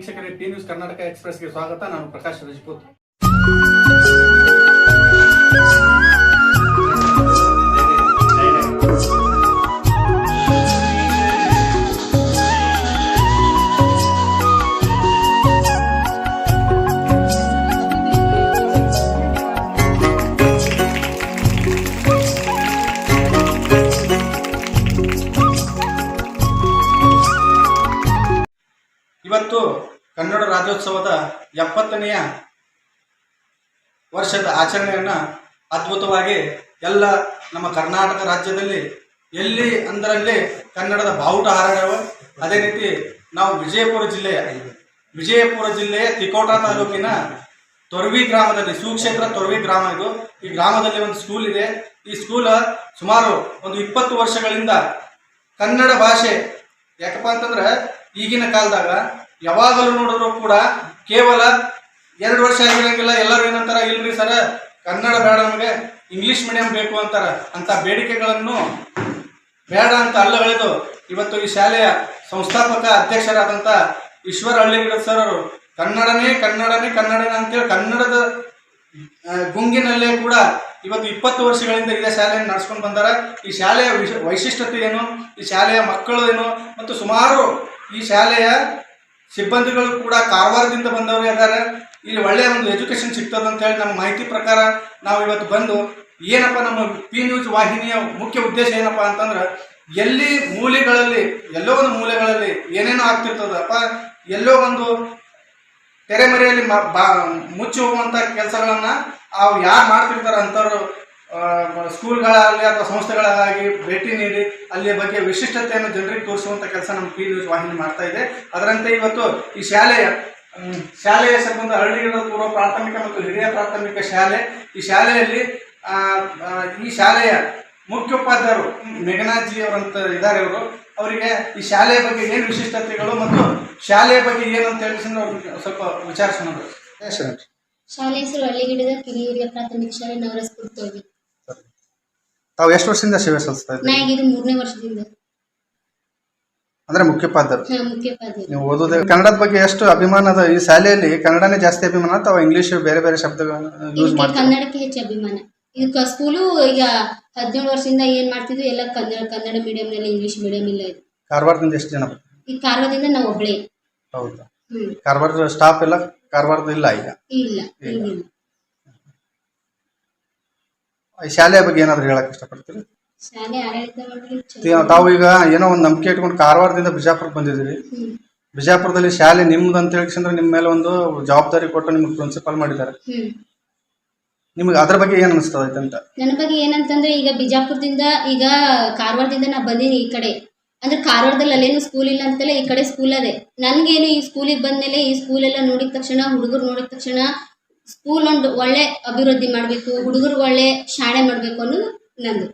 ವೀಕ್ಷಕರಿಗೆ T news Karnataka ಎಕ್ಸ್ಪ್ರೆಸ್ಗೆ ಸ್ವಾಗತ. ನಾನು ಪ್ರಕಾಶ್ ರಜಪೂತ್. ರಾಜ್ಯೋತ್ಸವದ ಎಪ್ಪತ್ತನೆಯ ವರ್ಷದ ಆಚರಣೆಯನ್ನು ಅದ್ಭುತವಾಗಿ ಎಲ್ಲ ನಮ್ಮ ಕರ್ನಾಟಕ ರಾಜ್ಯದಲ್ಲಿ ಎಲ್ಲಿ ಅಂದರಲ್ಲಿ ಕನ್ನಡದ ಬಾವುಟ ಹಾರಾಡವ ಅದೇ ರೀತಿ ನಾವು ವಿಜಯಪುರ ಜಿಲ್ಲೆಯ ವಿಜಯಪುರ ಜಿಲ್ಲೆಯ ತಿಕೋಟ ತಾಲೂಕಿನ ತೊರವಿ ಗ್ರಾಮದಲ್ಲಿ, ಸುಕ್ಷೇತ್ರ ತೊರವಿ ಗ್ರಾಮ ಇದು. ಈ ಗ್ರಾಮದಲ್ಲಿ ಒಂದು ಸ್ಕೂಲ್ ಇದೆ. ಈ ಸ್ಕೂಲ್ ಸುಮಾರು ಒಂದು ಇಪ್ಪತ್ತು ವರ್ಷಗಳಿಂದ ಕನ್ನಡ ಭಾಷೆ, ಯಾಕಪ್ಪ ಅಂತಂದ್ರೆ ಈಗಿನ ಕಾಲದಾಗ ಯಾವಾಗಲೂ ನೋಡಿದ್ರು ಕೂಡ ಕೇವಲ ಎರಡು ವರ್ಷ ಆಗಿರಂಗಿಲ್ಲ, ಎಲ್ಲರೂ ಏನಂತಾರ, ಇಲ್ರಿ ಸರ, ಕನ್ನಡ ಬೇಡ ನಮಗೆ, ಇಂಗ್ಲಿಷ್ ಮೀಡಿಯಂ ಬೇಕು ಅಂತಾರ. ಅಂತ ಬೇಡಿಕೆಗಳನ್ನು ಬೇಡ ಅಂತ ಅಲ್ಲಗಳೆದು ಇವತ್ತು ಈ ಶಾಲೆಯ ಸಂಸ್ಥಾಪಕ ಅಧ್ಯಕ್ಷರಾದಂಥ ಈಶ್ವರ ಹಳ್ಳಿಗಿಡ ಸರ್ ಅವರು ಕನ್ನಡನೇ ಕನ್ನಡನೇ ಕನ್ನಡನೇ ಅಂತೇಳಿ ಕನ್ನಡದ ಗುಂಗಿನಲ್ಲೇ ಕೂಡ ಇವತ್ತು ಇಪ್ಪತ್ತು ವರ್ಷಗಳಿಂದ ಇದೇ ಶಾಲೆಯನ್ನು ನಡ್ಸ್ಕೊಂಡು ಬಂದಾರ. ಈ ಶಾಲೆಯ ವಿಶ, ವೈಶಿಷ್ಟ್ಯತೆ ಏನು? ಈ ಶಾಲೆಯ ಮಕ್ಕಳು ಏನು? ಮತ್ತು ಸುಮಾರು ಈ ಶಾಲೆಯ ಸಿಬ್ಬಂದಿಗಳು ಕೂಡ ಕಾರವಾರದಿಂದ ಬಂದವರು ಇದ್ದಾರೆ. ಇಲ್ಲಿ ಒಳ್ಳೆಯ ಒಂದು ಎಜುಕೇಶನ್ ಸಿಗ್ತದೆ ಅಂತ ಹೇಳಿ ನಮ್ಮ ಮಾಹಿತಿ ಪ್ರಕಾರ ನಾವು ಇವತ್ತು ಬಂದು ಏನಪ್ಪ ನಮ್ಮ ಪಿ ನ್ಯೂಸ್ ವಾಹಿನಿಯ ಮುಖ್ಯ ಉದ್ದೇಶ ಏನಪ್ಪ ಅಂತಂದ್ರೆ, ಎಲ್ಲಿ ಮೂಲೆಗಳಲ್ಲಿ, ಎಲ್ಲೋ ಒಂದು ಮೂಲೆಗಳಲ್ಲಿ ಏನೇನೋ ಆಗ್ತಿರ್ತದಪ್ಪ, ಎಲ್ಲೋ ಒಂದು ತೆರೆಮರೆಯಲ್ಲಿ ಮುಚ್ಚಿ ಹೋಗುವಂಥ ಕೆಲಸಗಳನ್ನ ಅವು ಯಾರು ಮಾಡ್ತಿರ್ತಾರೆ ಅಂಥವ್ರು ಸ್ಕೂಲ್ಗಳಾಗಲಿ ಅಥವಾ ಸಂಸ್ಥೆಗಳಾಗಿ ಭೇಟಿ ನೀಡಿ ಅಲ್ಲಿಯ ಬಗ್ಗೆ ವಿಶಿಷ್ಟತೆಯನ್ನು ಜನರಿಗೆ ತೋರಿಸುವಂಥ ಕೆಲಸ ನಮ್ಮ ಪಿ ನ್ಯೂಸ್ ವಾಹಿನಿ ಮಾಡ್ತಾ ಇದೆ. ಅದರಂತೆ ಇವತ್ತು ಈ ಶಾಲೆಯ ಶಾಲೆಯ ಸಂಬಂಧ ಹಳ್ಳಿಗಳ ಪೂರ್ವ ಪ್ರಾಥಮಿಕ ಮತ್ತು ಹಿರಿಯ ಪ್ರಾಥಮಿಕ ಶಾಲೆ. ಈ ಶಾಲೆಯಲ್ಲಿ ಈ ಶಾಲೆಯ ಮುಖ್ಯೋಪಾಧ್ಯಾಯರು ಮೇಘನಾಥ್ಜಿ ಅವರಂತ ಇದ್ದಾರೆ ಇವರು. ಅವರಿಗೆ ಈ ಶಾಲೆಯ ಬಗ್ಗೆ ಏನು ವಿಶಿಷ್ಟತೆಗಳು ಮತ್ತು ಶಾಲೆಯ ಬಗ್ಗೆ ಏನು ಅಂತ ಹೇಳಿ ಸ್ವಲ್ಪ ವಿಚಾರಿಸೋಣ. ಶಾಲೆ ಹೆಸರು ಹಳ್ಳಿಗಿಡದ ಕಿರಿಯ ಪ್ರಾಥಮಿಕ ಶಾಲೆ ನವರಸ್ ಕುರ್ತೋಗಿ ತಾವು ಎಷ್ಟು ವರ್ಷದಿಂದ ಸೇವೆ ಸಲ್ಲಿಸ್ತಾ ನಾ ಈಗ ಇದು ಮೂರನೇ ವರ್ಷದಿಂದ. ಅಂದ್ರೆ ಮುಖ್ಯೋಪಾಧ್ಯಾಯರು ಹಾ ನೀವು ಓದೋದೇ ಕನ್ನಡದ ಬಗ್ಗೆ ಎಷ್ಟು ಅಭಿಮಾನ ಅದ ಈ ಶಾಲೆಯಲ್ಲಿ ಕನ್ನಡನೇ ಜಾಸ್ತಿ ಅಭಿಮಾನ ಅಥವಾ ಇಂಗ್ಲಿಷ್ ಬೇರೆ ಬೇರೆ ಶಬ್ದಗಳನ್ನ ಯೂಸ್ ಇದಕ್ಕೆ ಮಾಡ್ತಾರೆ ಕನ್ನಡಕ್ಕೆ ಹೆಚ್ಚು ಅಭಿಮಾನ. ಈಗ ಸ್ಕೂಲು ಈಗ ಹದಿನೇಳು ವರ್ಷದಿಂದ ಏನ್ ಮಾಡ್ತಿದ್ವಿ? ಎಲ್ಲ ಕನ್ನಡ ಕನ್ನಡ ಮೀಡಿಯಂನಲ್ಲಿ ಇಂಗ್ಲಿಷ್ ಮೀಡಿಯಂ ಇಲ್ಲ ಇದು. ಕಾರವಾರದಿಂದ ಎಷ್ಟು ಜನ ಬರ್ತಾರೆ? ಈ ಕಾರವಾರದಿಂದ ನಾವು ಒಬ್ಳೆ. ಹೌದಾ? ಹ್ಮ್. ಕಾರವಾರದ ಸ್ಟಾಫ್ ಎಲ್ಲ ಕಾರವಾರದ ಇಲ್ಲ ಈಗ? ಇಲ್ಲ. ಶಾಲೆಯ ಬಗ್ಗೆ ಏನಾದ್ರು ಹೇಳಕ್ ಇಷ್ಟಪಡ್ತೀರಿ? ಶಾಲೆ ಆಡಳಿತ. ತಿ- ತಾವು ಈಗ ಏನೋ ಒಂದು ನಂಬಿಕೆ ಇಟ್ಕೊಂಡು ಕಾರವಾರದಿಂದ ಬಿಜಾಪುರಕ್ಕೆ ಬಂದಿದ್ದೀರಿ. ಹ್ಮ್. ಬಿಜಾಪುರದಲ್ಲಿ ಶಾಲೆ ನಿಮ್ದು ಅಂತ ಹೇಳಿದ್ರೆ ನಿಮ್ಮ ಮೇಲೆ ಒಂದು ಜವಾಬ್ದಾರಿ ಕೊಟ್ಟು ನಿಮ್ಗೆ ಪ್ರಿನ್ಸಿಪಾಲ್ ಮಾಡಿದ್ದಾರೆ. ಹ್ಮ್. ನಿಮ್ಗೆ ಅದ್ರ ಬಗ್ಗೆ ಏನು ಅನಿಸ್ತದೈತೆ ಅಂತ? ನನ್ನ ಬಗ್ಗೆ ಏನಂತಂದ್ರೆ ಈಗ ಬಿಜಾಪುರದಿಂದ ಈಗ ಕಾರವಾರದಿಂದ ನಾ ಬಂದೀನಿ ಈ ಕಡೆ. ಅಂದ್ರೆ ಕಾರವಾರದಲ್ಲಿ ಅಲ್ಲೇನು ಸ್ಕೂಲ್ ಇಲ್ಲ ಅಂತಲ್ಲ ಈ ಕಡೆ ಸ್ಕೂಲ್ ಅದೇ. ನನ್ಗೇನು ಈ ಸ್ಕೂಲಿಗೆ ಬಂದ್ಮೇಲೆ ಈ ಸ್ಕೂಲ್ ಎಲ್ಲ ನೋಡಿದ ತಕ್ಷಣ ಹುಡುಗರು ನೋಡಿದ ತಕ್ಷಣ ಸ್ಕೂಲ್ ಒಂದು ಒಳ್ಳೆ ಅಭಿವೃದ್ಧಿ ಮಾಡಬೇಕು ಹುಡುಗರು ಒಳ್ಳೆ ಶಾಲೆ ಮಾಡಬೇಕು ಅನ್ನೋದು ನಂದು.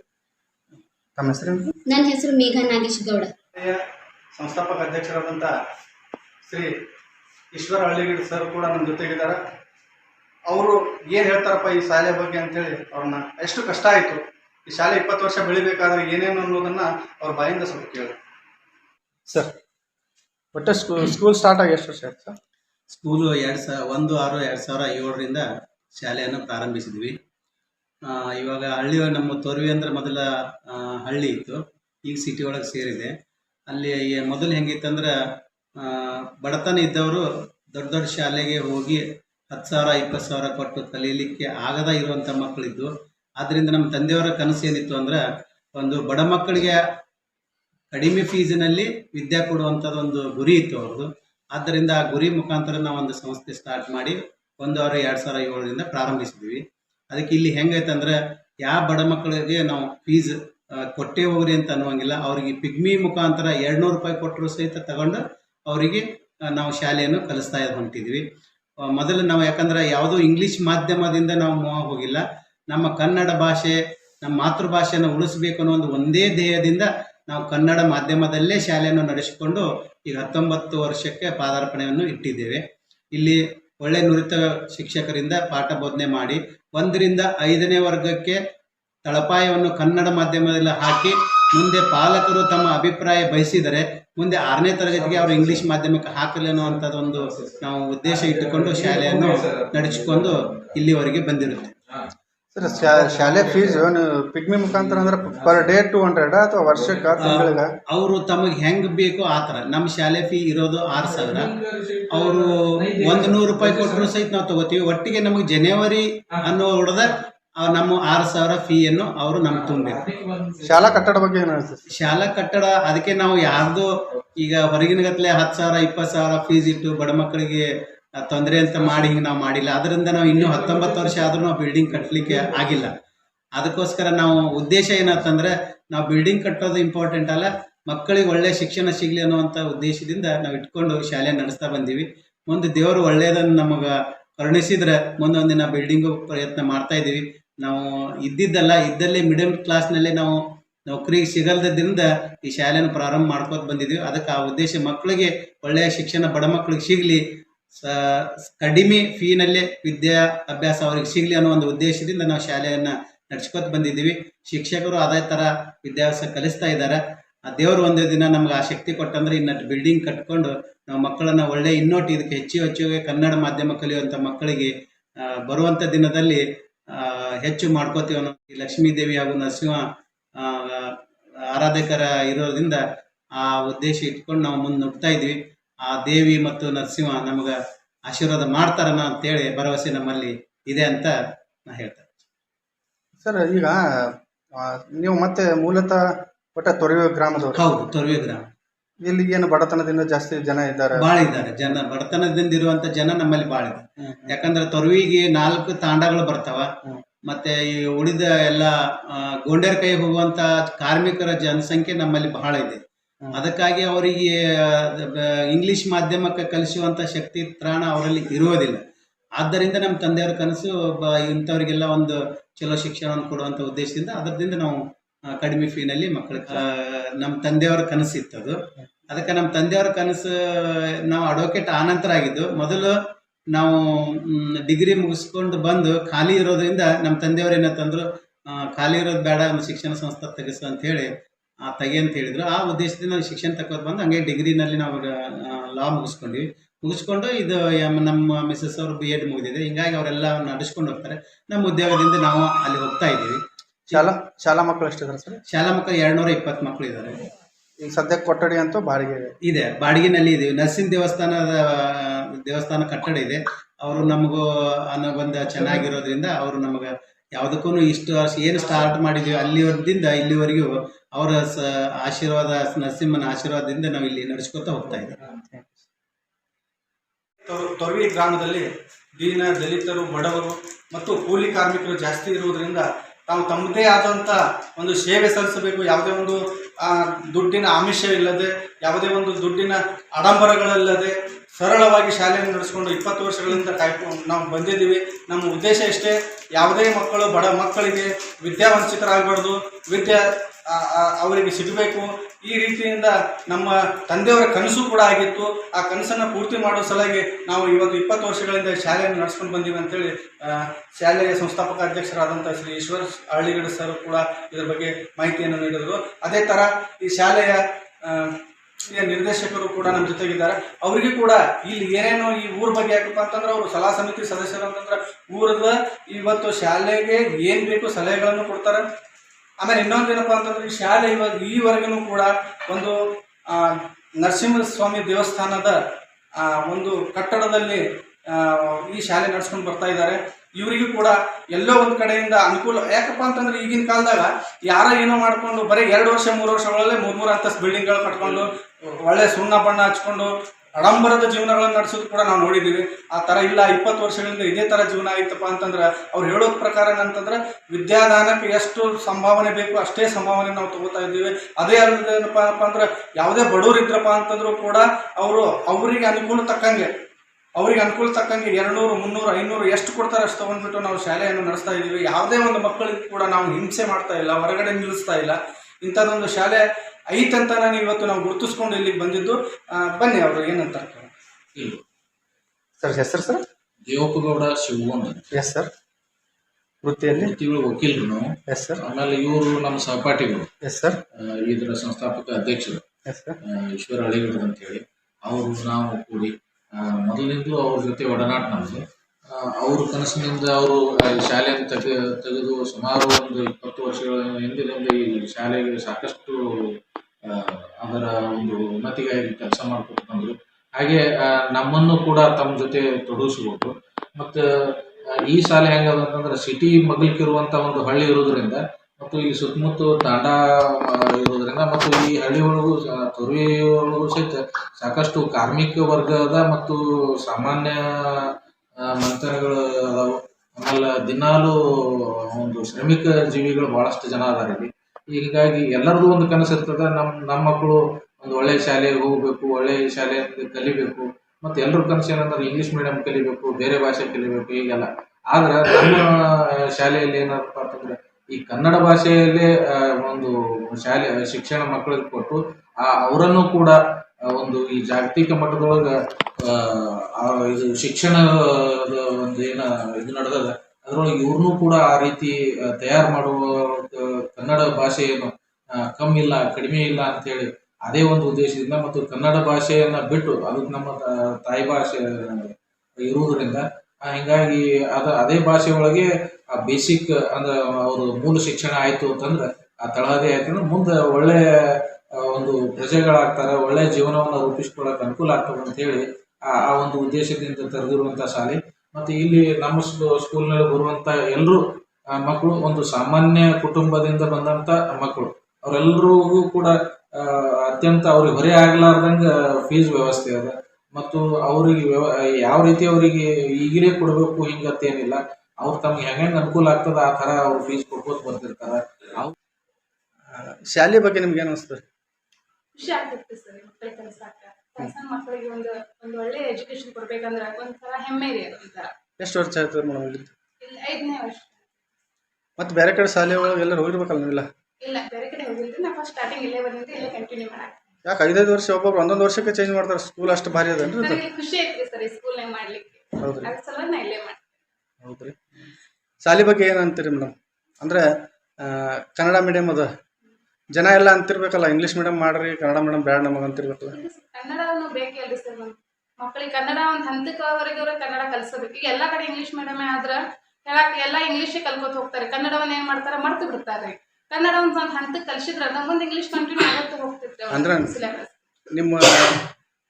ತಮ್ಮ ಹೆಸರು? ನನ್ನ ಹೆಸರು ಮೇಘಾ ನಾಗೇಶ್ ಗೌಡ. ಸಂಸ್ಥಾಪಕ ಅಧ್ಯಕ್ಷರಾದಂತ ಶ್ರೀ ಈಶ್ವರ ಹಳ್ಳಿಗಿಡ್ ಸರ್ ಕೂಡ ನಮ್ಮ ಜೊತೆಗಿದ್ದಾರೆ. ಅವರು ಏನು ಹೇಳ್ತಾರಪ್ಪ ಈ ಶಾಲೆ ಬಗ್ಗೆ ಅಂತೇಳಿ ಅವ್ರನ್ನ ಎಷ್ಟು ಕಷ್ಟ ಆಯಿತು ಈ ಶಾಲೆ ಇಪ್ಪತ್ತು ವರ್ಷ ಬೆಳಿಬೇಕಾದ್ರೆ ಏನೇನು ಅನ್ನೋದನ್ನ ಅವ್ರ ಬಾಯಿಂದ ಸ್ವಲ್ಪ ಕೇಳಿ. ಸರ್ ಒಟ್ಟು ಸ್ಕೂಲ್ ಸ್ಕೂಲ್ ಸ್ಟಾರ್ಟ್ ಆಗಿ ಎಷ್ಟು ವರ್ಷ ಆಯ್ತು ಸರ್? ಸ್ಕೂಲು ಎರಡು ಸಾವಿರ ಒಂದು, ಆರು, ಎರಡು ಸಾವಿರ ಏಳರಿಂದ ಶಾಲೆಯನ್ನು ಪ್ರಾರಂಭಿಸಿದ್ವಿ. ಇವಾಗ ಹಳ್ಳಿ ನಮ್ಮ ತೊರವಿ ಅಂದ್ರೆ ಮೊದಲ ಹಳ್ಳಿ ಇತ್ತು. ಈಗ ಸಿಟಿ ಒಳಗೆ ಸೇರಿದೆ. ಅಲ್ಲಿ ಮೊದಲು ಹೆಂಗಿತ್ತಂದ್ರೆ ಬಡತನ ಇದ್ದವರು ದೊಡ್ಡ ದೊಡ್ಡ ಶಾಲೆಗೆ ಹೋಗಿ ಹತ್ತು ಸಾವಿರ, ಇಪ್ಪತ್ತು ಸಾವಿರ ಕೊಟ್ಟು ಕಲೀಲಿಕ್ಕೆ ಆಗದ ಇರುವಂಥ ಮಕ್ಕಳಿದ್ದು ಆದ್ದರಿಂದ ನಮ್ಮ ತಂದೆಯವರ ಕನಸು ಏನಿತ್ತು ಅಂದ್ರೆ, ಒಂದು ಬಡ ಮಕ್ಕಳಿಗೆ ಕಡಿಮೆ ಫೀಸಿನಲ್ಲಿ ವಿದ್ಯೆ ಕೊಡುವಂಥದ್ದು ಒಂದು ಗುರಿ ಇತ್ತು ಅವ್ರದ್ದು ಆದ್ದರಿಂದ ಆ ಗುರಿ ಮುಖಾಂತರ ನಾವು ಒಂದು ಸಂಸ್ಥೆ ಸ್ಟಾರ್ಟ್ ಮಾಡಿ ಒಂದು ಆರು ಎರಡು ಸಾವಿರ ಏಳರಿಂದ ಪ್ರಾರಂಭಿಸಿದ್ವಿ. ಅದಕ್ಕೆ ಇಲ್ಲಿ ಹೆಂಗೈತೆ ಅಂದ್ರೆ ಯಾವ ಬಡ ಮಕ್ಕಳಿಗೆ ನಾವು ಫೀಸ್ ಕೊಟ್ಟೇ ಹೋಗ್ರಿ ಅಂತ ಅನ್ನುವಂಗಿಲ್ಲ. ಅವರಿಗೆ ಪಿಗ್ಮಿ ಮುಖಾಂತರ ಎರಡ್ನೂರು ರೂಪಾಯಿ ಕೊಟ್ಟರು ಸಹಿತ ತಗೊಂಡು ಅವರಿಗೆ ನಾವು ಶಾಲೆಯನ್ನು ಕಲಿಸ್ತಾ ಹೊಂಟಿದ್ವಿ. ಮೊದಲು ನಾವು ಯಾಕಂದ್ರೆ ಯಾವುದೋ ಇಂಗ್ಲಿಷ್ ಮಾಧ್ಯಮದಿಂದ ನಾವು ಹೋಗಿಲ್ಲ. ನಮ್ಮ ಕನ್ನಡ ಭಾಷೆ, ನಮ್ಮ ಮಾತೃಭಾಷೆಯನ್ನು ಉಳಿಸ್ಬೇಕು ಅನ್ನೋ ಒಂದು ಒಂದೇ ಧ್ಯೇಯದಿಂದ ನಾವು ಕನ್ನಡ ಮಾಧ್ಯಮದಲ್ಲೇ ಶಾಲೆಯನ್ನು ನಡೆಸಿಕೊಂಡು ಈಗ ಹತ್ತೊಂಬತ್ತು ವರ್ಷಕ್ಕೆ ಪಾದಾರ್ಪಣೆಯನ್ನು ಇಟ್ಟಿದ್ದೇವೆ. ಇಲ್ಲಿ ಒಳ್ಳೆ ನುರಿತ ಶಿಕ್ಷಕರಿಂದ ಪಾಠ ಬೋಧನೆ ಮಾಡಿ, ಒಂದರಿಂದ ಐದನೇ ವರ್ಗಕ್ಕೆ ತಳಪಾಯವನ್ನು ಕನ್ನಡ ಮಾಧ್ಯಮದಲ್ಲಿ ಹಾಕಿ, ಮುಂದೆ ಪಾಲಕರು ತಮ್ಮ ಅಭಿಪ್ರಾಯ ಬಯಸಿದರೆ, ಮುಂದೆ ಆರನೇ ತರಗತಿಗೆ ಅವರು ಇಂಗ್ಲಿಷ್ ಮಾಧ್ಯಮಕ್ಕೆ ಹಾಕಲಿ ಅನ್ನುವಂಥದ್ದೊಂದು ನಾವು ಉದ್ದೇಶ ಇಟ್ಟುಕೊಂಡು ಶಾಲೆಯನ್ನು ನಡೆಸಿಕೊಂಡು ಇಲ್ಲಿವರೆಗೆ ಬಂದಿರುತ್ತೆ ಸರ್ ಶಾಲೆ ಫೀಸ್ ಪಿಗ್ಮಿ ಮುಖಾಂತರ ಅಂದ್ರೆ ಪರ್ ಡೇ ಟು ಹಂಡ್ರೆಡ್ ಅಥವಾ ವರ್ಷಕ್ಕೆ ತಿಂಗಳಿಗೆ? ಅವರು ತಮಗೆ ಹೆಂಗ್ ಬೇಕೋ ಆ ಥರ. ನಮ್ಮ ಶಾಲೆ ಫೀ ಇರೋದು ಆರು ಸಾವಿರ. ಅವರು ಒಂದು ನೂರು ರೂಪಾಯಿ ಕೊಟ್ಟರು ಸಹಿತ ನಾವು ತಗೋತೀವಿ. ಒಟ್ಟಿಗೆ ನಮಗೆ ಜನವರಿ ಅನ್ನೋ ಹೊಡೆದ ನಮ್ಮ ಆರು ಸಾವಿರ ಫೀಯನ್ನು ಅವರು ನಮ್ಗೆ ತುಂಬಬೇಕು ಶಾಲಾ ಕಟ್ಟಡ ಬಗ್ಗೆ ಏನು ಶಾಲಾ ಕಟ್ಟಡ ಅದಕ್ಕೆ ನಾವು ಯಾರ್ದು ಈಗ ಹೊರಗಿನ ಗತ್ಲೆ ಹತ್ತು ಸಾವಿರ ಇಪ್ಪತ್ತು ಸಾವಿರ ಫೀಸ್ ಇಟ್ಟು ಬಡ ಮಕ್ಕಳಿಗೆ ತೊಂದರೆ ಅಂತ ಮಾಡಿ ಹಿಂಗೆ ನಾವು ಮಾಡಿಲ್ಲ. ಅದರಿಂದ ನಾವು ಇನ್ನೂ ಹತ್ತೊಂಬತ್ತು ವರ್ಷ ಆದರೂ ನಾವು ಬಿಲ್ಡಿಂಗ್ ಕಟ್ಟಲಿಕ್ಕೆ ಆಗಿಲ್ಲ. ಅದಕ್ಕೋಸ್ಕರ ನಾವು ಉದ್ದೇಶ ಏನಂತಂದ್ರೆ ನಾವು ಬಿಲ್ಡಿಂಗ್ ಕಟ್ಟೋದು ಇಂಪಾರ್ಟೆಂಟ್ ಅಲ್ಲ. ಮಕ್ಕಳಿಗೆ ಒಳ್ಳೆ ಶಿಕ್ಷಣ ಸಿಗಲಿ ಅನ್ನುವಂಥ ಉದ್ದೇಶದಿಂದ ನಾವು ಇಟ್ಕೊಂಡು ಶಾಲೆ ನಡೆಸ್ತಾ ಬಂದೀವಿ. ಮುಂದೆ ದೇವರು ಒಳ್ಳೆಯದನ್ನು ನಮಗೆ ಕರುಣಿಸಿದ್ರೆ ಮುಂದೆ ಒಂದಿನ ಬಿಲ್ಡಿಂಗು ಪ್ರಯತ್ನ ಮಾಡ್ತಾ ಇದ್ದೀವಿ ನಾವು ಇದ್ದಿದ್ದಲ್ಲ, ಇದ್ದಲ್ಲಿ ಮಿಡಲ್ ಕ್ಲಾಸ್ನಲ್ಲಿ ನಾವು ನೌಕರಿಗೆ ಸಿಗಲ್ದದ್ರಿಂದ ಈ ಶಾಲೆಯನ್ನು ಪ್ರಾರಂಭ ಮಾಡ್ಕೋತ ಬಂದಿದ್ದೀವಿ ಅದಕ್ಕೆ ಆ ಉದ್ದೇಶ ಮಕ್ಕಳಿಗೆ ಒಳ್ಳೆಯ ಶಿಕ್ಷಣ, ಬಡ ಮಕ್ಕಳಿಗೆ ಸಿಗಲಿ. ಕಡಿಮೆ ಫೀನಲ್ಲೇ ವಿದ್ಯಾ ಅಭ್ಯಾಸ ಅವ್ರಿಗೆ ಸಿಗಲಿ ಅನ್ನೋ ಒಂದು ಉದ್ದೇಶದಿಂದ ನಾವು ಶಾಲೆಯನ್ನು ನಡ್ಸ್ಕೊತ ಬಂದಿದ್ದೀವಿ. ಶಿಕ್ಷಕರು ಅದೇ ಥರ ವಿದ್ಯಾಭ್ಯಾಸ ಕಲಿಸ್ತಾ ಇದ್ದಾರೆ. ಆ ದೇವರು ಒಂದು ದಿನ ನಮ್ಗೆ ಆ ಶಕ್ತಿ ಕೊಟ್ಟಂದ್ರೆ ಇನ್ನಷ್ಟು ಬಿಲ್ಡಿಂಗ್ ಕಟ್ಕೊಂಡು ನಾವು ಮಕ್ಕಳನ್ನು ಒಳ್ಳೆ ಇನ್ನೋಟ್ ಇದಕ್ಕೆ ಹೆಚ್ಚು ಹೆಚ್ಚು ಕನ್ನಡ ಮಾಧ್ಯಮ ಕಲಿಯುವಂಥ ಮಕ್ಕಳಿಗೆ ಬರುವಂಥ ದಿನದಲ್ಲಿ ಹೆಚ್ಚು ಮಾಡ್ಕೋತೀವಿ ಅನ್ನೋ ಈ ಲಕ್ಷ್ಮೀ ದೇವಿ ಹಾಗೂ ನರಸಿಂಹ ಆರಾಧಕರ ಇರೋದ್ರಿಂದ ಆ ಉದ್ದೇಶ ಇಟ್ಕೊಂಡು ನಾವು ಮುಂದೆ ನುಗ್ತಾ ಇದ್ವಿ ಆ ದೇವಿ ಮತ್ತು ನರಸಿಂಹ ನಮಗೆ ಆಶೀರ್ವಾದ ಮಾಡ್ತಾರನ ಅಂತೇಳಿ ಭರವಸೆ ನಮ್ಮಲ್ಲಿ ಇದೆ ಅಂತ ನಾ ಹೇಳ್ತೇನೆ ಸರ್ ಈಗ ನೀವು ಮತ್ತೆ ಮೂಲತಃ ಒಟ್ಟ ತೊರೆಯುವ ಗ್ರಾಮದವರು. ಹೌದು ತೊರವೆ ಗ್ರಾಮ. ಇಲ್ಲಿ ಏನು ಬಡತನದಿಂದ ಜಾಸ್ತಿ ಜನ ಇದ್ದಾರೆ? ಭಾಳ ಇದ್ದಾರೆ ಜನ ಬಡತನದಿಂದ ಇರುವಂತ ಜನ ನಮ್ಮಲ್ಲಿ ಬಾಳ ಇದೆ ಯಾಕಂದ್ರೆ ತೊರವಿಗೆ ನಾಲ್ಕು ತಾಂಡಗಳು ಬರ್ತಾವ. ಮತ್ತೆ ಈ ಉಳಿದ ಎಲ್ಲ ಗೋಂಡ್ಯರ ಕೈ ಹೋಗುವಂತ ಕಾರ್ಮಿಕರ ಜನಸಂಖ್ಯೆ ನಮ್ಮಲ್ಲಿ ಬಹಳ ಇದೆ. ಅದಕ್ಕಾಗಿ ಅವರಿಗೆ ಇಂಗ್ಲಿಷ್ ಮಾಧ್ಯಮಕ್ಕೆ ಕಲಿಸುವಂತ ಶಕ್ತಿ, ತ್ರಾಣ ಅವರಲ್ಲಿ ಇರುವುದಿಲ್ಲ. ಆದ್ದರಿಂದ ನಮ್ಮ ತಂದೆಯವ್ರ ಕನಸು ಬ- ಇಂಥವ್ರಿಗೆಲ್ಲ ಒಂದು ಚಲೋ ಶಿಕ್ಷಣವನ್ನು ಕೊಡುವಂತ ಉದ್ದೇಶದಿಂದ ಅದರಿಂದ ನಾವು ಕಡಿಮೆ ಫೀನಲ್ಲಿ ಮಕ್ಕಳು ನಮ್ಮ ತಂದೆಯವರ ಕನಸಿತ್ತು ಅದು. ಅದಕ್ಕೆ ನಮ್ಮ ತಂದೆಯವರ ಕನಸು, ನಾವು ಅಡ್ವೊಕೇಟ್ ಆನಂತರ ಆಗಿದ್ದು ಮೊದಲು ನಾವು ಡಿಗ್ರಿ ಮುಗಿಸ್ಕೊಂಡು ಬಂದು ಖಾಲಿ ಇರೋದ್ರಿಂದ ನಮ್ಮ ತಂದೆಯವರು ಏನಂತಂದ್ರು ಖಾಲಿ ಇರೋದು ಬೇಡ ಒಂದು ಶಿಕ್ಷಣ ಸಂಸ್ಥೆ ತೆಗೆಸು ಅಂತ ಹೇಳಿ ತೆಗಿ ಅಂತ ಹೇಳಿದ್ರು. ಆ ಉದ್ದೇಶದಿಂದ ನಾವು ಶಿಕ್ಷಣ ತಕ್ಕೋದು ಬಂದು ಹಂಗೆ ಡಿಗ್ರಿನಲ್ಲಿ ನಾವು ಲಾ ಮುಗಿಸ್ಕೊಂಡ್ವಿ. ಮುಗಿಸ್ಕೊಂಡು ಇದು ನಮ್ಮ ಮಿಸ್ಸಸ್ ಅವರು ಬಿ ಎಡ್ ಮುಗಿದಿದೆ. ಹಿಂಗಾಗಿ ಅವರೆಲ್ಲ ನಡೆಸ್ಕೊಂಡು ಹೋಗ್ತಾರೆ. ನಮ್ಮ ಉದ್ಯೋಗದಿಂದ ನಾವು ಅಲ್ಲಿ ಹೋಗ್ತಾ ಇದ್ದೀವಿ. ಶಾಲಾ ಶಾಲಾ ಮಕ್ಕಳು ಎಷ್ಟಿದ್ದಾರೆ ಸರ್? ಶಾಲಾ ಮಕ್ಕಳು ಎರಡ್ನೂರ ಇಪ್ಪತ್ತು ಮಕ್ಕಳು ಇದ್ದಾರೆ. ಈಗ ಸದ್ಯಕ್ಕೆ ಕೊಠಡಿ ಅಂತೂ ಬಾಡಿಗೆ ಇದೆ. ಇದೆ ಬಾಡಿಗೆನಲ್ಲಿ ಇದೀವಿ. ನರ್ಸಿಂಗ್ ದೇವಸ್ಥಾನದ ದೇವಸ್ಥಾನ ಕಟ್ಟಡ ಇದೆ. ಅವರು ನಮಗೂ ಅನ್ನೋ ಒಂದು ಚೆನ್ನಾಗಿರೋದ್ರಿಂದ ಅವರು ನಮಗೆ ಯಾವುದಕ್ಕೂ ಇಷ್ಟು ವರ್ಷ ಏನು ಸ್ಟಾರ್ಟ್ ಮಾಡಿದ್ವಿ ಅಲ್ಲಿವರೆದಿಂದ ಇಲ್ಲಿವರೆಗೂ ಅವರ ಸ, ಆಶೀರ್ವಾದ, ನರಸಿಂಹನ ಆಶೀರ್ವಾದದಿಂದ ನಾವು ಇಲ್ಲಿ ನಡೆಸ್ಕೊತಾ ಹೋಗ್ತಾ ಇದ್ದೀವಿ. ತೊರ- ತೊರವಿ ಗ್ರಾಮದಲ್ಲಿ ದೀನ ದಲಿತರು, ಬಡವರು ಮತ್ತು ಕೂಲಿ ಕಾರ್ಮಿಕರು ಜಾಸ್ತಿ ಇರುವುದರಿಂದ ತಾವು ತಮ್ಮದೇ ಆದಂಥ ಒಂದು ಸೇವೆ ಸಲ್ಲಿಸಬೇಕು. ಯಾವುದೇ ಒಂದು ದುಡ್ಡಿನ ಆಮಿಷ ಇಲ್ಲದೆ ಯಾವುದೇ ಒಂದು ದುಡ್ಡಿನ ಆಡಂಬರಗಳಲ್ಲದೆ ಸರಳವಾಗಿ ಶಾಲೆಯನ್ನು ನಡೆಸ್ಕೊಂಡು ಇಪ್ಪತ್ತು ವರ್ಷಗಳಿಂದ ಕಾಯ್ಕೊಂಡು ನಾವು ಬಂದಿದ್ದೀವಿ. ನಮ್ಮ ಉದ್ದೇಶ ಇಷ್ಟೇ, ಯಾವುದೇ ಮಕ್ಕಳು, ಬಡ ಮಕ್ಕಳಿಗೆ ವಿದ್ಯಾವಂಚಿತರಾಗಬಾರ್ದು ವಿದ್ಯಾ ಅವರಿಗೆ ಸಿಗಬೇಕು. ಈ ರೀತಿಯಿಂದ ನಮ್ಮ ತಂದೆಯವರ ಕನಸು ಕೂಡ ಆಗಿತ್ತು. ಆ ಕನಸನ್ನು ಪೂರ್ತಿ ಮಾಡೋ ಸಲುವಾಗಿ ನಾವು ಇವತ್ತು ಇಪ್ಪತ್ತು ವರ್ಷಗಳಿಂದ ಶಾಲೆಯನ್ನು ನಡೆಸ್ಕೊಂಡು ಬಂದೀವಿ ಅಂತೇಳಿ ಶಾಲೆಯ ಸಂಸ್ಥಾಪಕ ಅಧ್ಯಕ್ಷರಾದಂಥ ಶ್ರೀ ಈಶ್ವರ್ ಹಳ್ಳಿಗಡ ಸರ್ ಕೂಡ ಇದರ ಬಗ್ಗೆ ಮಾಹಿತಿಯನ್ನು ನೀಡಿದರು. ಅದೇ ಥರ ಈ ಶಾಲೆಯ ನಿರ್ದೇಶಕರು ಕೂಡ ನಮ್ಮ ಜೊತೆಗಿದ್ದಾರೆ. ಅವರಿಗೆ ಕೂಡ ಇಲ್ಲಿ ಏನೇನು ಈ ಊರ ಬಗ್ಗೆ ಯಾಕಪ್ಪ ಅಂತಂದ್ರೆ ಅವರು ಸಲಹಾ ಸಮಿತಿ ಸದಸ್ಯರು ಅಂತಂದ್ರೆ ಊರದ ಇವತ್ತು ಶಾಲೆಗೆ ಏನು ಬೇಕು ಸಲಹೆಗಳನ್ನು ಕೊಡ್ತಾರೆ. ಆಮೇಲೆ ಇನ್ನೊಂದು ಇನ್ನೊಂದೇನಪ್ಪ ಅಂತಂದ್ರೆ ಶಾಲೆ ಇವಾಗ ಈವರೆಗೂ ಕೂಡ ಒಂದು ನರಸಿಂಹಸ್ವಾಮಿ ದೇವಸ್ಥಾನದ ಒಂದು ಕಟ್ಟಡದಲ್ಲಿ ಈ ಶಾಲೆ ನಡ್ಸ್ಕೊಂಡು ಬರ್ತಾ ಇದ್ದಾರೆ. ಇವರಿಗೂ ಕೂಡ ಎಲ್ಲೋ ಒಂದು ಕಡೆಯಿಂದ ಅನುಕೂಲ, ಯಾಕಪ್ಪ ಅಂತಂದ್ರೆ ಈಗಿನ ಕಾಲದಾಗ ಯಾರೋ ಏನೋ ಮಾಡ್ಕೊಂಡು ಬರೀ ಎರಡು ವರ್ಷ, ಮೂರು ವರ್ಷಗಳಲ್ಲೇ ಮೂರು ಮೂರು ಅಂತಸ್ತು ಬಿಲ್ಡಿಂಗ್ಗಳು ಕಟ್ಕೊಂಡು ಒಳ್ಳೆ ಸುಣ್ಣ ಬಣ್ಣ ಹಚ್ಕೊಂಡು ಆಡಂಬರದ ಜೀವನಗಳನ್ನು ನಡೆಸೋದು ಕೂಡ ನಾವು ನೋಡಿದ್ದೀವಿ. ಆ ಥರ ಇಲ್ಲ, ಇಪ್ಪತ್ತು ವರ್ಷಗಳಿಂದ ಇದೇ ಥರ ಜೀವನ ಆಯ್ತಪ್ಪ ಅಂತಂದ್ರೆ ಅವ್ರು ಹೇಳೋದ್ ಪ್ರಕಾರ ಏನಂತಂದ್ರೆ ವಿದ್ಯಾದಾನಕ್ಕೆ ಎಷ್ಟು ಸಂಭಾವನೆ ಬೇಕು ಅಷ್ಟೇ ಸಂಭಾವನೆ ನಾವು ತಗೋತಾ ಇದ್ದೀವಿ. ಅದೇ ಅಲ್ಲದೇನಪ್ಪ ಅಂದ್ರೆ ಯಾವುದೇ ಬಡವರು ಇದ್ರಪ್ಪ ಅಂತಂದ್ರೂ ಕೂಡ ಅವರು ಅವರಿಗೆ ಅನುಕೂಲ ತಕ್ಕಂಗೆ, ಅವ್ರಿಗೆ ಅನುಕೂಲ ತಕ್ಕಂಗೆ ಎರಡುನೂರು, ಮುನ್ನೂರು, ಐನೂರು ಎಷ್ಟು ಕೊಡ್ತಾರೆ ಅಷ್ಟು ತೊಗೊಂಡ್ಬಿಟ್ಟು ನಾವು ಶಾಲೆಯನ್ನು ನಡೆಸ್ತಾ ಇದ್ದೀವಿ. ಯಾವುದೇ ಒಂದು ಮಕ್ಕಳಿಗೆ ಕೂಡ ನಾವು ಹಿಂಸೆ ಮಾಡ್ತಾ ಇಲ್ಲ, ಹೊರಗಡೆ ನಿಲ್ಲಿಸ್ತಾ ಇಲ್ಲ. ಇಂಥದ್ದೊಂದು ಶಾಲೆ ಐತಂತ ನಾನು ಇವತ್ತು ನಾವು ಗುರುತಿಸ್ಕೊಂಡು ಇಲ್ಲಿಗೆ ಬಂದಿದ್ದು ಬನ್ನಿ ಅವರು ಏನಂತಾರೆ ಇಲ್ಲ. ಸರ್ ಹೆಸರು sir Devappagowda Shivagonda yes sir. ವೃತ್ತಿಯಲ್ಲಿ? ವ್ಯಕ್ತಿಗಳು ವಕೀಲರು ನಾವು. Yes sir. ಆಮೇಲೆ ಇವರು ನಮ್ಮ ಸಹಪಾಠಿಗಳು. Yes sir. ಇದರ ಸಂಸ್ಥಾಪಕ ಅಧ್ಯಕ್ಷರು. Yes sir. ಈಶ್ವರ ಈಶ್ವರ ಅಂತ ಹೇಳಿ ಅವರು ನಾವು ಕೂಡಿ ಮೊದಲಿಂದು ಅವ್ರ ಜೊತೆ ಒಡನಾಟ ನಮ್ಮದು ಅವ್ರ ಕನಸಿನಿಂದ ಅವರು ಶಾಲೆಯನ್ನು ತೆಗೆ ತೆಗೆದು ಸುಮಾರು ಒಂದು ಇಪ್ಪತ್ತು ವರ್ಷಗಳ ಹಿಂದಿನಿಂದ ಈ ಶಾಲೆಗೆ ಸಾಕಷ್ಟು ಅದರ ಒಂದು ಉನ್ನತಿಗಾಗಿ ಕೆಲಸ ಮಾಡ್ಕೊತ ಬಂದರು. ಹಾಗೆ ನಮ್ಮನ್ನು ಕೂಡ ತಮ್ಮ ಜೊತೆ ತೊಡಗಿಸ್ಬೋದು ಮತ್ತು ಈ ಸಾಲ ಹೆಂಗದ ಅಂತಂದ್ರೆ ಸಿಟಿ ಮಗಲ್ಕಿರುವಂಥ ಒಂದು ಹಳ್ಳಿ ಇರೋದ್ರಿಂದ ಮತ್ತು ಈ ಸುತ್ತಮುತ್ತ ತಾಂಡ ಇರೋದ್ರಿಂದ ಮತ್ತು ಈ ಹಳ್ಳಿ ಒಳಗೂ ತುರಿ ಒಳಗೂ ಸಹಿತ ಸಾಕಷ್ಟು ಕಾರ್ಮಿಕ ವರ್ಗದ ಮತ್ತು ಸಾಮಾನ್ಯ ಮಂತ್ರಗಳು ಅದಾವ. ಆಮೇಲೆ ದಿನಾಲು ಒಂದು ಶ್ರಮಿಕ ಜೀವಿಗಳು ಭಾಳಷ್ಟು ಜನ ಅದಾರ ಇಲ್ಲಿ. ಹೀಗಾಗಿ ಎಲ್ಲರದು ಒಂದು ಕನಸು ಇರ್ತದೆ. ನಮ್ಮ ನಮ್ಮ ಮಕ್ಕಳು ಒಂದು ಒಳ್ಳೆ ಶಾಲೆಗೆ ಹೋಗಬೇಕು, ಒಳ್ಳೆ ಶಾಲೆ ಕಲಿಬೇಕು, ಮತ್ತು ಎಲ್ಲರ ಕನಸು ಏನಂದ್ರೆ ಇಂಗ್ಲೀಷ್ ಮೀಡಿಯಂ ಕಲಿಬೇಕು, ಬೇರೆ ಭಾಷೆ ಕಲಿಬೇಕು, ಹೀಗೆಲ್ಲ. ಆದ್ರೆ ನಮ್ಮ ಶಾಲೆಯಲ್ಲಿ ಏನಪ್ಪ ಅಂತಂದ್ರೆ ಈ ಕನ್ನಡ ಭಾಷೆಯಲ್ಲೇ ಒಂದು ಶಾಲೆ, ಶಿಕ್ಷಣ ಮಕ್ಕಳಿಗೆ ಕೊಟ್ಟು, ಆ, ಅವರನ್ನು ಕೂಡ ಒಂದು ಈ ಜಾಗತಿಕ ಮಟ್ಟದೊಳಗೆ ಇದು ಶಿಕ್ಷಣದ ಒಂದು ಏನ, ಇದು ನಡೆದದ, ಅದ್ರೊಳಗೆ ಇವ್ರನ್ನೂ ಕೂಡ ಆ ರೀತಿ ತಯಾರು ಮಾಡುವ ಕನ್ನಡ ಭಾಷೆ ಏನು ಕಮ್ಮಿ ಇಲ್ಲ ಕಡಿಮೆ ಇಲ್ಲ ಅಂತೇಳಿ ಅದೇ ಒಂದು ಉದ್ದೇಶದಿಂದ ಮತ್ತು ಕನ್ನಡ ಭಾಷೆಯನ್ನ ಬಿಟ್ಟು ಅದು ನಮ್ಮ ತಾಯಿ ಭಾಷೆ ಇರುವುದರಿಂದ ಹಿಂಗಾಗಿ ಅದ, ಅದೇ ಭಾಷೆ ಒಳಗೆ ಆ ಬೇಸಿಕ್ ಅಂದ್ರೆ ಅವರು ಮೂಲ ಶಿಕ್ಷಣ ಆಯ್ತು ಅಂತಂದ್ರೆ ಆ ತಳಹದಿ ಆಯ್ತು ಅಂದ್ರೆ ಮುಂದೆ ಒಳ್ಳೆ ಒಂದು ಪ್ರಜೆಗಳಾಗ್ತಾರೆ, ಒಳ್ಳೆ ಜೀವನವನ್ನು ರೂಪಿಸ್ಕೊಳ್ಳೋಕೆ ಅನುಕೂಲ ಆಗ್ತದೆ ಅಂತ ಹೇಳಿ ಆ ಒಂದು ಉದ್ದೇಶದಿಂದ ತೆರೆದಿರುವಂಥ ಶಾಲೆ ಮತ್ತು ಇಲ್ಲಿ ನಮ್ಮ ಸ್ಕೂ- ಸ್ಕೂಲ್ನಲ್ಲಿ ಬರುವಂಥ ಎಲ್ಲರೂ ಮಕ್ಕಳು ಒಂದು ಸಾಮಾನ್ಯ ಕುಟುಂಬದಿಂದ ಬಂದಂಥ ಮಕ್ಕಳು. ಅವರೆಲ್ಲರಿಗೂ ಕೂಡ ಅತ್ಯಂತ ಅವ್ರಿಗೆ ಹೊರೆ ಆಗ್ಲಾರ್ದಂಗೆ ಫೀಸ್ ವ್ಯವಸ್ಥೆ ಅದ. ಮತ್ತು ಅವ್ರಿಗೆ ವ್ಯವ ಯಾವ ರೀತಿ ಅವರಿಗೆ ಈಗಲೇ ಕೊಡಬೇಕು ಹಿಂಗತ್ತೇನಿಲ್ಲ. ಅವ್ರು ತಮ್ಗೆ ಹೆಂಗೆ ಅನುಕೂಲ ಆಗ್ತದ ಆ ಥರ ಅವ್ರು ಫೀಸ್ ಕೊಟ್ಕೋತ ಬರ್ತಿರ್ತಾರೆ ಶಾಲೆ ಬಗ್ಗೆ ನಿಮ್ಗೆ ಏನು ಅನಿಸ್ತದೆ ಖುಷಿ ಆಗ್ತಿತ್ತು ಸರ್ ಮಕ್ಕಳ ಕಲ್ಸಾಕ ಸಣ್ಣ ಮಕ್ಕಳಿಗೆ ಒಂದು ಒಂದು ಒಳ್ಳೆ ಎಜುಕೇಶನ್ ಕೊಡ್ಬೇಕಂದ್ರೆ ಒಂಥರ ಹೆಮ್ಮೆ ಇದೆ ಅದು ಒಂಥರ ಎಷ್ಟು ವರ್ಷ ಆಯ್ತು ಮೇಡಮ್ ಐದನೇ ವರ್ಷ. ಮತ್ತೆ ಬೇರೆ ಕಡೆ ಶಾಲೆ ಒಳಗೆ ಎಲ್ಲರೂ ಹೋಗಿರ್ಬೇಕಲ್ಲ ನೀವೆಲ್ಲ? ಇಲ್ಲ ಬೇರೆ ಕಡೆ ಹೋಗಿಲ್ರಿ. ನಾ ಫಸ್ಟ್ ಸ್ಟಾರ್ಟಿಂಗ್ ಇಲ್ಲೇ ಬಂದಿದ್ದು ಇಲ್ಲೇ ಕಂಟಿನ್ಯೂ ಮಾಡಾಕ. ಯಾಕೆ ಐದೈದು ವರ್ಷ ಒಬ್ಬೊಬ್ರು ಒಂದೊಂದು ವರ್ಷಕ್ಕೆ ಚೇಂಜ್ ಮಾಡ್ತಾರೆ? ಸ್ಕೂಲ್ ಅಷ್ಟು ಭಾರಿ ಅದೇನು ಇದು? ನನಗೆ ಖುಷಿ ಐತ್ರಿ ಸರ್ ಈ ಸ್ಕೂಲ್ನಾಗ ಮಾಡ್ಲಿಕ್ಕೆ. ಹೌದ್ರಿ. ಅದ್ರ ಸಲುವಾಗಿ ನಾ ಇಲ್ಲೇ ಮಾಡಿ ಹೌದ್ರಿ. ಶಾಲೆ ಬಗ್ಗೆ ಏನು ಅಂತೀರಿ ಮೇಡಮ್? ಅಂದ್ರೆ ಕನ್ನಡ ಮೀಡಿಯಮ್ ಅದ. ಜನ ಎಲ್ಲ ಅಂತಿರ್ಬೇಕಲ್ಲ ಇಂಗ್ಲೀಷ್ ಮೀಡಿಯಮ್ ಮಾಡ್ರಿ ಕನ್ನಡ ಮೀಡಿಯಮ್ ಬೇಡ ನಮಗೆ ಅಂತಿರ್ಬೇಕಲ್ಲ. ಕನ್ನಡವನ್ನು ಬೇಕಲ್ರಿ ಸರ್ ನಮ್ಗೆ. ಮಕ್ಕಳಿಗೆ ಕನ್ನಡ ಒಂದು ಅವ್ರಿಗೆ ಕನ್ನಡ ಕಲಿಸಬೇಕು ಈಗ ಎಲ್ಲ ಕಡೆ ಇಂಗ್ಲಿಷ್ ಮೀಡಿಯಮೇ ಆದ್ರೆ ಹೇಳಕ್ಕೆ ಎಲ್ಲ ಇಂಗ್ಲೀಷೇ ಕಲ್ಕೋತ ಹೋಗ್ತಾರೆ. ಕನ್ನಡವನ್ನ ಏನು ಮಾಡ್ತಾರೆ? ಮರ್ತು ಬಿಡ್ತಾರೆ. ಕನ್ನಡ ಒಂದು ಒಂದು ಹಂತಕ್ಕೆ ಕಲಿಸಿದ್ರೆ ನಮ್ಮೊಂದು ಇಂಗ್ಲೀಷ್ ಕಂಟಿನ್ಯೂ ಆಗುತ್ತೆ ಹೋಗ್ತಿರ್ತೇವೆ ಅಂದ್ರೆ- ಸಿಲೆಬಸ್ ನಿಮ್ಮ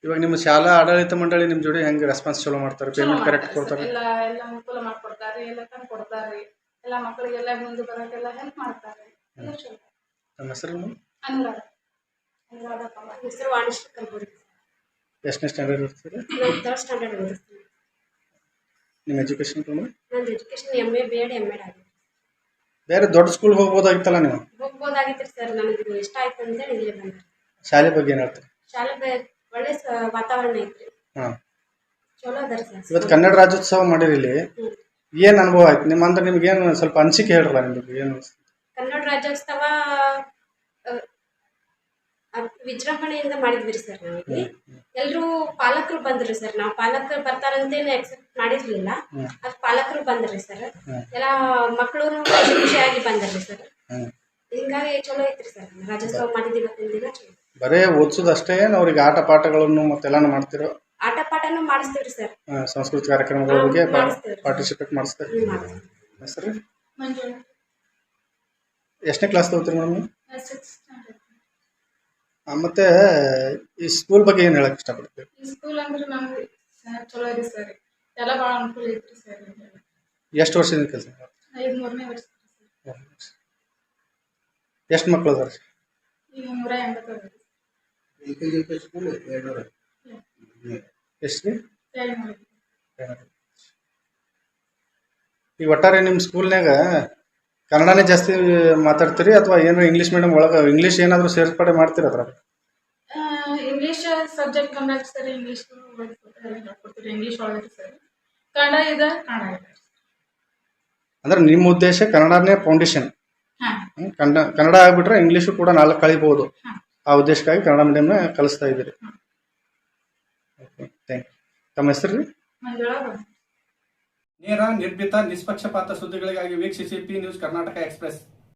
ಇವಾಗ ನಿಮ್ಮ ಶಾಲಾ ಆಡಳಿತ ಮಂಡಳಿ ನಿಮ್ಮ ಜೋಡಿ ಹೆಂಗೆ ರೆಸ್ಪಾನ್ಸ್ ಚಲೋ ಮಾಡ್ತಾರೆ? ಪೇಮೆಂಟ್ ಕರೆಕ್ಟ್ ಕೊಡ್ತಾರೆ? ಎಲ್ಲ ಎಲ್ಲ ಅನುಕೂಲ ಮಾಡ್ಕೊಡ್ತಾರೆ ಎಲ್ಲ ತಂದು ಕೊಡ್ತಾರೆ. ಎಲ್ಲ ಮಕ್ಕಳಿಗೆಲ್ಲ ಮುಂದೆ ಬರೋಕ್ಕೆಲ್ಲ ಹೆಲ್ಪ್ ಮಾಡ್ತಾರೆ. ನಮ್ಮ ಹೆಸರು ಅನುರಾಧ. ಅನುರಾಧ ಹೆಸರು ವಾಣಿಶ್ರೀ ಕಲ್ಬುರ್ಗಿ. ಎಷ್ಟನೇ ಸ್ಟ್ಯಾಂಡರ್ಡ್ ಇರ್ತೀರಿ ನಾನು ಸ್ಟ್ಯಾಂಡರ್ಡ್ ಓದಿಸ್ತೀನಿ ನಿಮ್ಮ ಎಜುಕೇಶನ್ ಮೇಡಮ್ ನಂದು education M A B Ed M Ed ಆಗಿದೆ. ಬೇರೆ ದೊಡ್ಡ ಸ್ಕೂಲ್ ಹೋಗ್ಬೋದಾಗಿತ್ತಲ್ಲ ನೀವು? ಹೋಗ್ಬೋದಾಗಿತ್ತು ಸರ್ ನನಗೆ ಇದು ಇಷ್ಟ ಆಯ್ತು ಅಂತೇಳಿ ಇಲ್ಲಿ ಬಂದೆ. ಶಾಲೆ ಬಗ್ಗೆ ಏನು ಹೇಳ್ತೀರಿ? ಶಾಲೆ ಬೆ- ಒಳ್ಳೆ ಸ- ವಾತಾವರಣ ಐತ್ರಿ. ಹಾಂ. ಚಲೋ ಅದಾರ ಸರ್ ಇವತ್ತು ಕನ್ನಡ ರಾಜ್ಯೋತ್ಸವ ಮಾಡಿರಿ ಇಲ್ಲಿ ಹ್ಮ್. ಏನು ಅನುಭವ ಆಯ್ತು? ನಿಮ್ಮ ಅಂದ್ರೆ ನಿಮ್ಗೆ ಏನು ಸ್ವಲ್ಪ ಅನಿಸಿಕೆ ಹೇಳ್ರಲ್ಲ ನಿಮಗೆ ಏನು? ಕನ್ನಡ ರಾಜ್ಯೋತ್ಸವ ಆ, ಅದ್ ವಿಜೃಂಭಣೆಯಿಂದ ಮಾಡಿದ್ವಿ ರೀ ಸರ್ ನಾವಿಲ್ಲಿ ಎಲ್ಲರೂ ಪಾಲಕರು ಬಂದ್ರಿ ಸರ್ ನಾವು ಪಾಲಕರು ಬರ್ತಾರಂತೇನೆ ಎಕ್ಸೆಪ್ಟ್ ಮಾಡಿರ್ಲಿಲ್ಲ. ಅದ್ ಪಾಲಕರು ಬಂದ್ರಿ ಸರ್. ಎಲ್ಲ ಮಕ್ಕಳು ಖುಷಿಯಾಗಿ ಬಂದ್ರಿ ಸರ್. ಹಿಂಗಾಗಿ ಚಲೋ ಐತ್ರಿ ಸರ್. ರಾಜ್ಯೋತ್ಸವ ಇವತ್ತಿನ ದಿನ ಚಲೋ. ಬರೇ ಓದ್ಸುದಷ್ಟೇ ಅವ್ರಿಗೆ ಆಟ ಪಾಠಗಳನ್ನು ಮತ್ತೆಲ್ಲಾನು ಮಾಡ್ತಿರೋ? ಆಟ ಪಾಠನು ಮಾಡಿಸ್ತೀವ್ರಿ ಸರ್. ಆ, ಸಾಂಸ್ಕೃತಿಕ ಕಾರ್ಯಕ್ರಮಗಳ ಬಗ್ಗೆ ಮಾಡಿಸ್ತೀವಿ. ಪಾರ್ಟಿಸಿಪೇಟ್ ಮಾಡಿಸ್ತಾರೆ? ಮಾಡಿಸ್ತೀವಿ. ಹೆಸರು? ಎಷ್ಟನೇ ಕ್ಲಾಸ್ ತಗೋತೀರಿ ಮೇಡಮ್ ಮತ್ತೆ ಈ ಸ್ಕೂಲ್ ಬಗ್ಗೆ ಏನು ಹೇಳಕ್ ಇಷ್ಟಪಡ್ತೀವಿ ಈ ಸ್ಕೂಲ್ ಅಂದ್ರೆ ನಮ್ಗೆ ಚಲೋ ಇದೆ ಸರ್. ಎಲ್ಲ ಭಾಳ ಅನುಕೂಲ ಐತ್ರಿ ಸರ್ ಎಷ್ಟು ವರ್ಷದಿಂದ ಕೆಲಸ ಐದು ಮೂರನೇ ವರ್ಷ. ಎಷ್ಟು ಮಕ್ಕಳು ಅದಾರ ಈಗ ನೂರ ಎಂಬತ್ತು ಎಷ್ಟು ಈಗ ಒಟ್ಟಾರೆ ನಿಮ್ಮ ಸ್ಕೂಲ್ನಾಗ ಕನ್ನಡನೇ ಜಾಸ್ತಿ ಮಾತಾಡ್ತೀರಿ ಅಥವಾ ಏನಾರ ಇಂಗ್ಲಿಷ್ ಮೀಡಿಯಂ ಒಳಗೆ ಇಂಗ್ಲಿಷ್ ಏನಾದರೂ ಸೇರ್ಪಡೆ ಮಾಡ್ತೀರ ಅದ್ರ English subject Kannada sir English ಹೇಳ್ಕೊಡ್ತೀರಿ English ಒಳಗೆ ಸರ್. ಕನ್ನಡ ಇದೆ? ಕನ್ನಡ ಇದೆ. ಅಂದ್ರೆ ನಿಮ್ಮ ಉದ್ದೇಶ ಕನ್ನಡನೇ ಫೌಂಡೇಶನ್ ಹಾಂ. ಕನ್ನಡ ಕನ್ನಡ ಆಗ್ಬಿಟ್ರೆ ಇಂಗ್ಲೀಷು ಕೂಡ ನಾಲ್ಕು ಕಳಿಬಹುದು ಹಾಂ. ಆ ಉದ್ದೇಶಕ್ಕಾಗಿ ಕನ್ನಡ ಮೀಡಿಯಂನ ಕಲಿಸ್ತಾ ಇದ್ದೀರಿ. ಓಕೆ ಥ್ಯಾಂಕ್ ಯು ತಮ್ಮ ಹೆಸರು ರೀ? ಮಂಜುಳ ನೇರ ನಿರ್ಭೀತ ನಿಷ್ಪಕ್ಷಪಾತ ಸುದ್ದಿಗಳಿಗಾಗಿ ವೀಕ್ಷಿಸಿ ಪಿ ನ್ಯೂಸ್ ಕರ್ನಾಟಕ ಎಕ್ಸ್ಪ್ರೆಸ್